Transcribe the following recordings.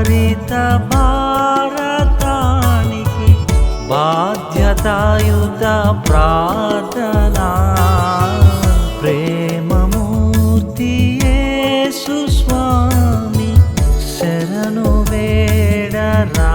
హరిత భారతానికి బాధ్యతాయుత ప్రార్థనా. ప్రేమమూర్తి స్వామి శరణు వేడరా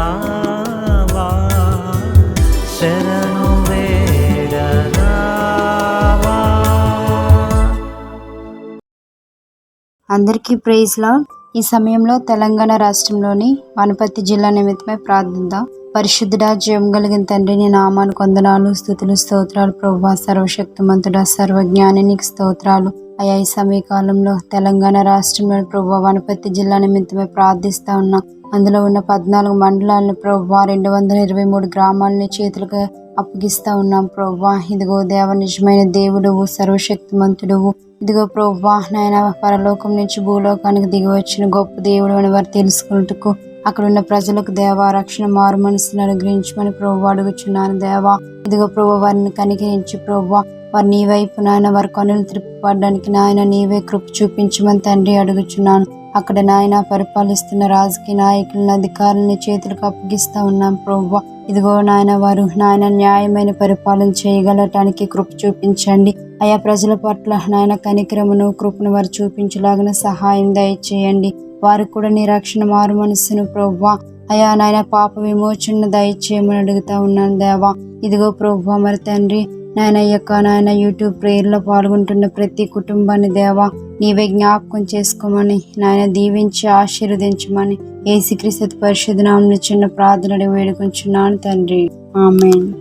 అందరికీ ప్రైజ్ లాడ్. ఈ సమయంలో తెలంగాణ రాష్ట్రంలోని వనపర్తి జిల్లా నిమిత్తమై ప్రార్థిద్దాం. పరిశుద్ధుడా జీవం కలిగిన తండ్రి నీ నామాను కొందనాలు స్థుతులు స్తోత్రాలు. ప్రభా సర్వశక్తిమంతుడా సర్వజ్ఞాని నీకు స్తోత్రాలు. అయా ఈ సమయకాలంలో తెలంగాణ రాష్ట్రంలోని ప్రభా వనపర్తి జిల్లా నిమిత్తమే ప్రార్థిస్తా ఉన్నాం. అందులో ఉన్న పద్నాలుగు మండలాలను ప్రభా రెండు వందల ఇరవై మూడు గ్రామాలని చేతులకు అప్పగిస్తా ఉన్నాం ప్రభా ఇదిగో దేవ నిజమైన దేవుడువు సర్వశక్తిమంతుడువు. ఇదిగో ప్రభా నాయన పరలోకం నుంచి భూలోకానికి దిగి వచ్చిన గొప్ప దేవుడు అని వారు తెలుసుకున్నట్టుకు అక్కడ ఉన్న ప్రజలకు దేవా రక్షణ మారు మనసును అనుగ్రహించమని ప్రభు అడుగుచున్నాను దేవా. ఇదిగో ప్రభు వారిని కనికరించి ప్రభు వారు నీ వైపు నాయన వారి కనులు త్రిప్పడానికి నాయన నీవే కృప చూపించమని తండ్రి అడుగుచున్నాను. అక్కడ నాయన పరిపాలిస్తున్న రాజకీయ నాయకులను అధికారులని చేతులకు అప్పగిస్తా ఉన్నాం ప్రభు ఇదిగో నాయన వారు నాయన న్యాయమైన పరిపాలన చేయగలటానికి కృప చూపించండి. ఆయా ప్రజల పట్ల నాయన కనిక్రమను కృపను వారు చూపించలాగిన సహాయం దయచేయండి. వారికి కూడా నీ రక్షణ మారు మనస్సును ప్రభా అయా నాయన పాప విమోచన దయచేయమని అడుగుతా ఉన్నాను దేవా. ఇదిగో ప్రభా మరి తండ్రి నాయన యొక్క నాయన యూట్యూబ్ ప్రేయర్లో పాల్గొంటున్న ప్రతి కుటుంబాన్ని దేవా నీవే జ్ఞాపకం చేసుకోమని నాయన దీవించి ఆశీర్వదించమని ఏసుక్రీస్తు పరిశుద్ధ నామం చిన్న ప్రార్థన వేడుకుంటున్నాను తండ్రి. ఆమెన్.